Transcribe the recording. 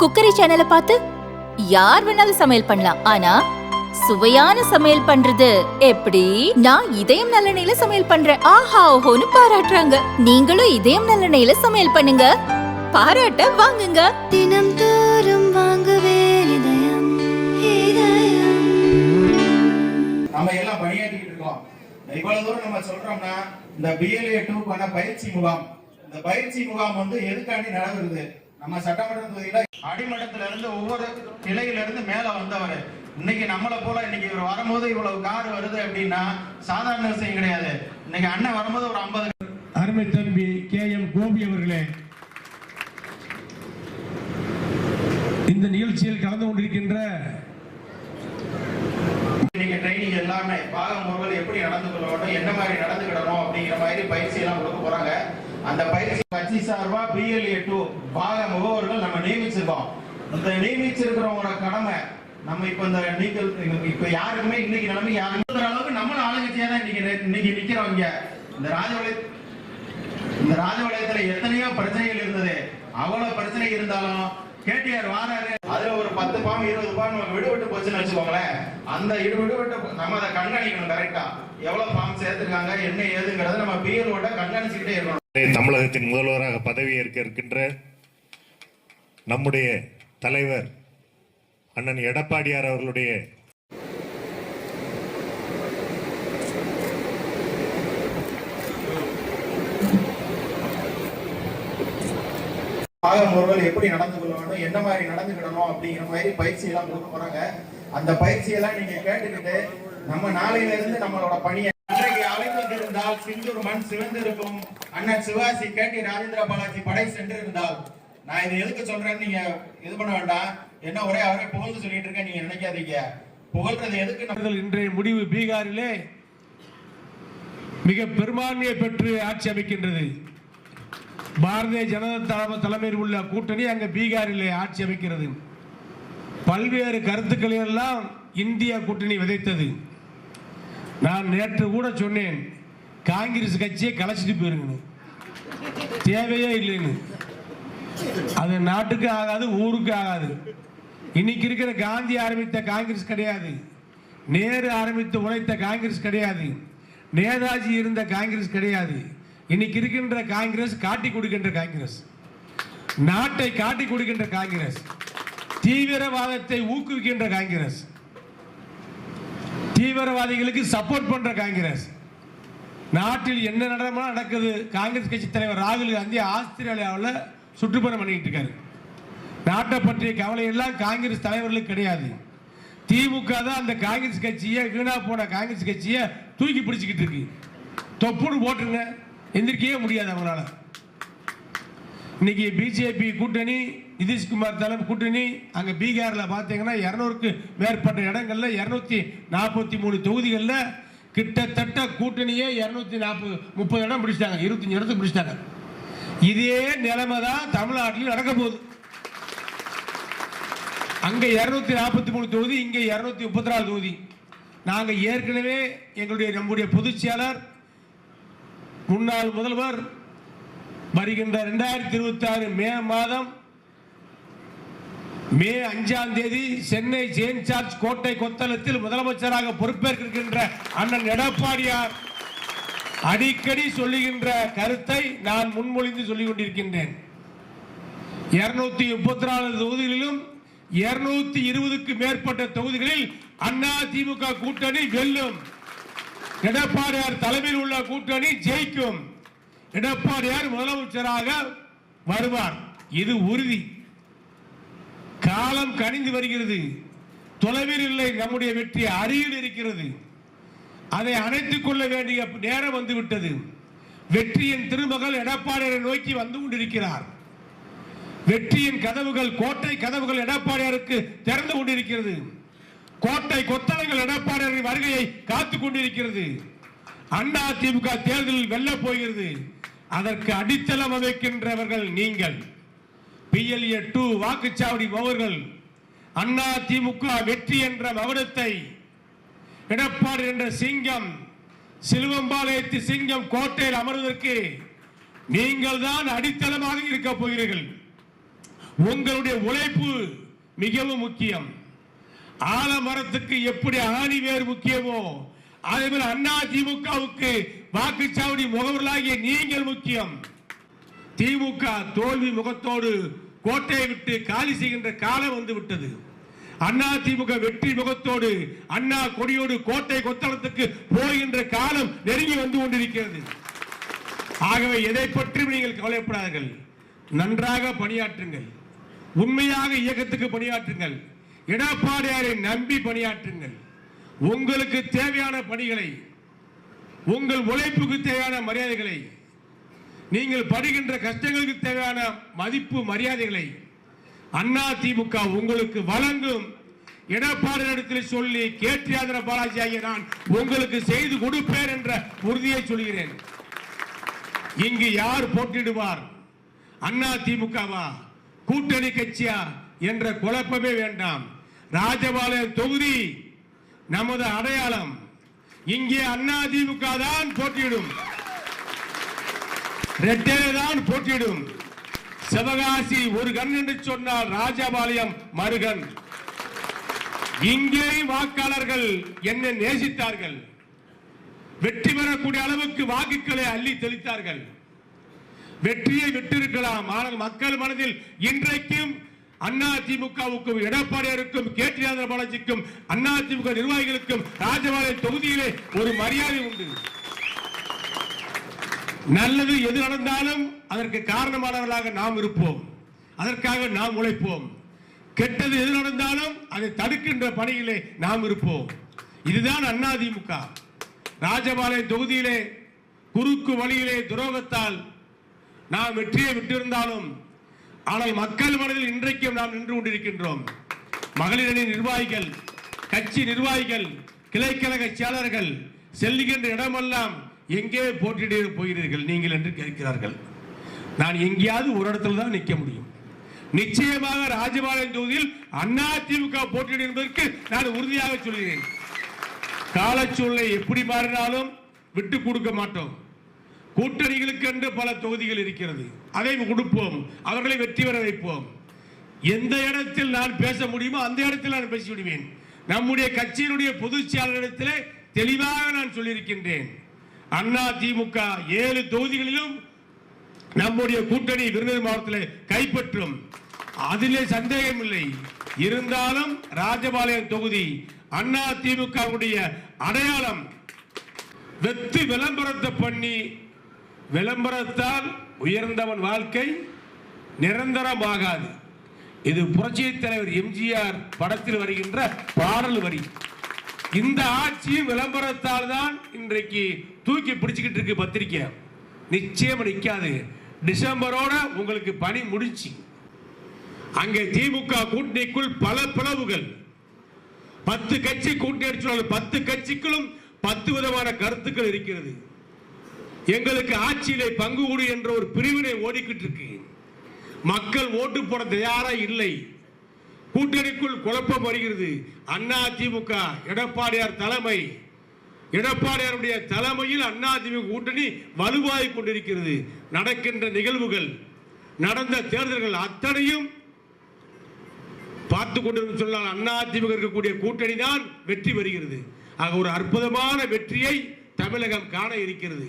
Cookery சேனலை பார்த்து யார் வேணாலும் சமையல் பண்ணலாம். ஆனா சுவையான சமையல் பண்றது எப்படி? நான் இதயம் நல்லெண்ணெயில சமையல் பண்றேன். ஆஹா ஓஹோன்னு பாராட்டுறாங்க. நீங்களும் இதயம் நல்லெண்ணெயில சமையல் பண்ணுங்க. பாராட்ட வாங்குங்க. தினம் தோறும் வாங்குவே இதயம் இதயம். நம்ம எல்லாம் பணியாற்றிக்கிட்டு இருக்கோம். இவ்வளவு தூரம் நம்ம சொல்றோம்னா இந்த பிஎல்ஏ டூக்கான பயிற்சி முகாம். இந்த பயிற்சி முகாம் வந்து எதுக்காண்டி நடக்குது நம்ம சட்டமன்ற தொகுதியில அடிமட்டத்துல இருந்து ஒவ்வொரு கிளையில இருந்து மேல வந்தவர். இன்னைக்கு நம்மளை போல இன்னைக்கு இவர் வரும்போது இவ்வளவு கார் வருது அப்படின்னா சாதாரண விஷயம் கிடையாது. இன்னைக்கு அண்ணன் வரும்போது ஒரு ஐம்பது அருமை தம்பி கே எம் கோபி அவர்களே. இந்த நிகழ்ச்சியில் கலந்து கொண்டிருக்கின்ற இன்னைக்கு ட்ரைனிங் எல்லாமே பாகம் முறைகள் எப்படி நடந்து கொள்ளணும் என்ன மாதிரி நடந்துக்கிடணும் அப்படிங்கிற மாதிரி பயிற்சி எல்லாம் கொடுக்க போறாங்க. அந்த பயிற்சி கட்சி சார்பா பிஎல்ஏ டூ பாக முகவர்கள் நம்ம நியமிச்சிருக்கோம். இந்த நியமிச்சிருக்கிறவங்களோட கடமை நம்ம இப்ப இந்த நீங்கள் இப்ப யாருக்குமே இன்னைக்கு நிலைமை யாருமே அளவுக்கு நம்மளும் ஆளுங்கட்சியா தான் இன்னைக்கு நிக்கிறோம் இங்க இந்த ராஜவலை இந்த ராஜபாளையத்துல எத்தனையோ பிரச்சனைகள் இருந்தது. அவ்வளவு பிரச்சனை இருந்தாலும் கேடிஆர் வாராரு. அதுல ஒரு பத்து பாம் இருபது பாம் நமக்கு விடுபட்டு போச்சுன்னு வச்சுக்கோங்களேன். அந்த இடு விடுபட்டு நம்ம அதை கண்காணிக்கணும் கரெக்டா எவ்வளவு பாம் சேர்த்துருக்காங்க என்ன ஏதுங்கிறத நம்ம பிஎல்ஓட கண்காணிச்சுக்கிட்டே இருக்கணும். தமிழகத்தின் முதல்வராக பதவியேற்க இருக்கின்ற நம்முடைய தலைவர் அண்ணன் எடப்பாடியார் அவர்களுடைய பாக எப்படி நடந்து கொள்ளணும் என்ன மாதிரி நடந்துக்கிடணும் அப்படிங்கிற மாதிரி பயிற்சி எல்லாம் கொடுக்க போறாங்க. அந்த பயிற்சி எல்லாம் நீங்க கேட்டுக்கிட்டு நம்ம நாளையில இருந்து நம்மளோட பணியை இருந்தால் சிந்தூர் மண் சிவந்திருக்கும் அண்ணன் சிவாசி கேட்டி ராஜேந்திர பாலாஜி படை சென்றிருந்தால். நான் இதை எதுக்கு சொல்றேன்னு நீங்க இது பண்ண வேண்டாம். என்ன ஒரே அவரே புகழ்ந்து சொல்லிட்டு இருக்கேன் நீங்க நினைக்காதீங்க. புகழ்றது எதுக்கு இன்றைய முடிவு பீகாரிலே மிக பெரும்பான்மையை பெற்று ஆட்சி அமைக்கின்றது. பாரதிய ஜனதா தலைமையில் உள்ள கூட்டணி அங்க பீகாரிலே ஆட்சி அமைக்கிறது. பல்வேறு கருத்துக்களை எல்லாம் இந்திய கூட்டணி விதைத்தது. நான் நேற்று கூட சொன்னேன். காங்கிரஸ் கட்சியை கலைச்சிட்டு போயிருங்க தேவையே இல்லைன்னு. அது நாட்டுக்கு ஆகாது ஊருக்கு ஆகாது. இன்னைக்கு இருக்கிற காந்தி ஆரம்பித்த காங்கிரஸ் கிடையாது. நேரு ஆரம்பித்து உழைத்த காங்கிரஸ் கிடையாது. நேதாஜி இருந்த காங்கிரஸ் கிடையாது. இன்னைக்கு இருக்கின்ற காங்கிரஸ் காட்டி கொடுக்கின்ற காங்கிரஸ். நாட்டை காட்டி கொடுக்கின்ற காங்கிரஸ். தீவிரவாதத்தை ஊக்குவிக்கின்ற காங்கிரஸ். தீவிரவாதிகளுக்கு சப்போர்ட் பண்ற காங்கிரஸ். நாட்டில் என்ன நடமா நடக்குது? காங்கிரஸ் கட்சி தலைவர் ராகுல் காந்தி ஆஸ்திரேலியாவில் சுற்றுப்பயணம் பண்ணிட்டு இருக்காரு. நாட்டை பற்றிய கவலை எல்லாம் காங்கிரஸ் தலைவர்களுக்கு கிடையாது. திமுக தான் அந்த காங்கிரஸ் கட்சியை வீணா போன காங்கிரஸ் கட்சியை தூக்கி பிடிச்சிக்கிட்டு இருக்கு. தொப்புன்னு போட்டுருங்க. எந்திரிக்கவே முடியாது அவங்களால. இன்னைக்கு பிஜேபி கூட்டணி நிதிஷ்குமார் தலைமை கூட்டணி அங்கே பீகாரில் பார்த்தீங்கன்னா இரநூறுக்கு மேற்பட்ட இடங்களில் இரநூத்தி நாற்பத்தி மூணு தொகுதிகளில் கிட்டத்தட்ட கூட்டணியே இருநூத்தி நாற்பது முப்பது இடம் பிடிச்சிட்டாங்க. இருபத்தஞ்சு இடத்துக்கு பிடிச்சிட்டாங்க. இதே நிலைமை தான் தமிழ்நாட்டில் நடக்க போகுது. அங்க இருநூத்தி நாற்பத்தி மூணு தொகுதி இங்க இருநூத்தி முப்பத்தி நாலு தொகுதி. நாங்கள் ஏற்கனவே எங்களுடைய நம்முடைய பொதுச் செயலர் முன்னாள் முதல்வர் வருகின்ற ரெண்டாயிரத்தி இருபத்தி ஆறு மே மாதம் மே அஞ்சாம் தேதி சென்னை செயின்ட் சார்ஜ் கோட்டை கொத்தளத்தில் முதலமைச்சராக பொறுப்பேற்கின்ற அண்ணன் எடப்பாடியார் அடிக்கடி சொல்லுகின்ற கருத்தை நான் முன்மொழிந்து சொல்லிக் கொண்டிருக்கின்றேன் இருநூத்தி முப்பத்தி நாலு தொகுதிகளிலும் இருநூத்தி இருபதுக்கு மேற்பட்ட தொகுதிகளில் அண்ணா திமுக கூட்டணி வெல்லும். எடப்பாடியார் தலைமையில் உள்ள கூட்டணி ஜெயிக்கும். எடப்பாடியார் முதலமைச்சராக வருவார். இது உறுதி. காலம் கனிந்து வருகிறது. தொலைவில் இல்லை நம்முடைய வெற்றி அருகில் இருக்கிறது. அதை அணைத்துக் கொள்ள வேண்டிய நேரம் வந்துவிட்டது. வெற்றியின் திருமகள் எடப்பாடியாரை நோக்கி வந்து கொண்டிருக்கிறார். வெற்றியின் கதவுகள் கோட்டை கதவுகள் எடப்பாடியாருக்கு திறந்து கொண்டிருக்கிறது. கோட்டை கொத்தளங்கள் எடப்பாடியாரின் வருகையை காத்துக் கொண்டிருக்கிறது. அண்ணா திமுக தேர்தலில் வெல்லப் போகிறது. அதற்கு அடித்தளம் அமைக்கின்றவர்கள் நீங்கள். பிஎல்ஏ டூ வாக்குச்சாவடி முகவர்கள் அண்ணா திமுக வெற்றி என்ற மகுடத்தை எடப்பாடி என்ற சிங்கம் சிலுவம்பாளையத்து சிங்கம் கோட்டையில் அமர்வதற்கு நீங்கள் தான் அடித்தளமாக இருக்க போகிறீர்கள். உங்களுடைய உழைப்பு மிகவும் முக்கியம். ஆலமரத்துக்கு எப்படி ஆணி வேறு முக்கியமோ அதே போல அண்ணா திமுகவுக்கு வாக்குச்சாவடி முகவர்களாகிய நீங்கள் முக்கியம். திமுக தோல்வி முகத்தோடு கோட்டையை விட்டு காலி செய்கின்ற காலம் வந்து விட்டது. அண்ணா திமுக வெற்றி முகத்தோடு அண்ணா கொடியோடு கோட்டை கொத்தளத்துக்கு போகின்ற காலம் நெருங்கி வந்து கொண்டிருக்கிறது. ஆகவே எதை பற்றியும் நீங்கள் கவலைப்படாதீர்கள். நன்றாக பணியாற்றுங்கள். உண்மையாக இயக்கத்துக்கு பணியாற்றுங்கள். எடப்பாடியாரை நம்பி பணியாற்றுங்கள். உங்களுக்கு தேவையான பணிகளை உங்கள் உழைப்புக்கு தேவையான மரியாதைகளை நீங்கள் படுகின்ற கஷ்டங்களுக்கு தேவையான மதிப்பு மரியாதைகளை அண்ணா திமுக உங்களுக்கு வழங்கும். எடப்பாடி இடத்தில் சொல்லி கேட்டியாதர பாலாஜி ஆகிய நான் உங்களுக்கு செய்து கொடுப்பேன் என்ற உறுதியை சொல்கிறேன். இங்கு யார் போட்டிடுவார் அண்ணா திமுகவா? கூட்டணி கட்சியா? என்ற குழப்பமே வேண்டாம். ராஜபாளையம் தொகுதி நமது அடையாளம். இங்கே அண்ணா திமுக தான் போட்டியிடும். ரெட்டேதான் போட்டியிடும். சிவகாசி ஒரு கண் என்று சொன்னால் ராஜபாளையம் மருகன் இங்கே வாக்காளர்கள் என்னை நேசித்தார்கள். வெற்றி பெறக்கூடிய அளவுக்கு வாக்குகளை அள்ளி தெளித்தார்கள். வெற்றியை விட்டிருக்கலாம். ஆனால் மக்கள் மனதில் இன்றைக்கும் அண்ணா திமுகவுக்கும் எடப்பாடியாருக்கும் கேட்டியாதர பாலாஜிக்கும் அண்ணா திமுக நிர்வாகிகளுக்கும் ராஜபாளையம் தொகுதியிலே ஒரு மரியாதை உண்டு. நல்லது எது நடந்தாலும் அதற்கு காரணமானவர்களாக நாம் இருப்போம். அதற்காக நாம் உழைப்போம். கெட்டது எது நடந்தாலும் அதை தடுக்கின்ற பணியிலே நாம் இருப்போம். இதுதான் அண்ணா திமுக ராஜபாளையம் தொகுதியிலே குறுக்கு வழியிலே துரோகத்தால் நாம் வெற்றியை விட்டிருந்தாலும் ஆனால் மக்கள் மனதில் இன்றைக்கும் நாம் நின்று கொண்டிருக்கின்றோம். மகளிரணி நிர்வாகிகள் கட்சி நிர்வாகிகள் கிளைக்கழக செயலர்கள் செல்லுகின்ற இடமெல்லாம் எங்கே போட்டியிட போகிறீர்கள் நீங்கள் என்று கேட்கிறார்கள். நான் எங்கேயாவது ஒரு இடத்துல தான் நிற்க முடியும். நிச்சயமாக ராஜபாளையம் தொகுதியில் அண்ணா திமுக போட்டியிடும் என்பதற்கு நான் உறுதியாக சொல்கிறேன். காலச்சூழ்நிலை எப்படி மாறினாலும் விட்டு கொடுக்க மாட்டோம். கூட்டணிகளுக்கு என்று பல தொகுதிகள் இருக்கிறது. அதை கொடுப்போம் அவர்களை வெற்றி பெற வைப்போம். எந்த இடத்தில் நான் பேச முடியுமோ அந்த இடத்தில் நான் பேசிவிடுவேன். நம்முடைய கட்சியினுடைய பொதுச் செயலரிடத்திலே தெளிவாக நான் சொல்லியிருக்கின்றேன். அண்ணா திமுக ஏழு தொகுதிகளிலும் நம்முடைய கூட்டணி விருதுநகர் மாவட்டத்தில் கைப்பற்றும். அதிலே சந்தேகம் இல்லை இருந்தாலும் ராஜபாளையம் தொகுதி அண்ணா திமுகவுடைய அடையாளம் வெத்து விளம்பரத்தை பண்ணி விளம்பரத்தால் உயர்ந்தவன் வாழ்க்கை நிரந்தரமாகாது. இது புரட்சி தலைவர் எம்ஜிஆர் படத்தில் வருகின்ற பாடல் வரி. இந்த ஆட்சியும் விளம்பரத்தால் தான் இன்றைக்கு தூக்கி பிடிச்சுக்கிட்டு இருக்கு பத்திரிக்கை. நிச்சயம் நிற்காது டிசம்பரோட உங்களுக்கு பணி முடிச்சு அங்கே திமுக கூட்டணிக்குள் பல பிளவுகள். பத்து கட்சி கூட்டணி அடிச்சுள்ளார்கள் பத்து கட்சிகளும் பத்து விதமான கருத்துக்கள் இருக்கிறது. எங்களுக்கு ஆட்சியிலே பங்கு கொடு என்ற ஒரு பிரிவினை ஓடிக்கிட்டு இருக்கு. மக்கள் ஓட்டு போட தயாரா இல்லை. கூட்டணிக்குள் குழப்பம் வருகிறது. அண்ணா திமுக எடப்பாடியார் தலைமை. எடப்பாடியாருடைய தலைமையில் அண்ணா திமுக கூட்டணி வலுவாகிக் கொண்டிருக்கிறது. நடக்கின்ற நிகழ்வுகள் நடந்த தேர்தல்கள் அத்தனையும் பார்த்து கொண்டு சொன்னால் அண்ணா திமுக இருக்கக்கூடிய கூட்டணி தான் வெற்றி பெறுகிறது. ஆக ஒரு அற்புதமான வெற்றியை தமிழகம் காண இருக்கிறது.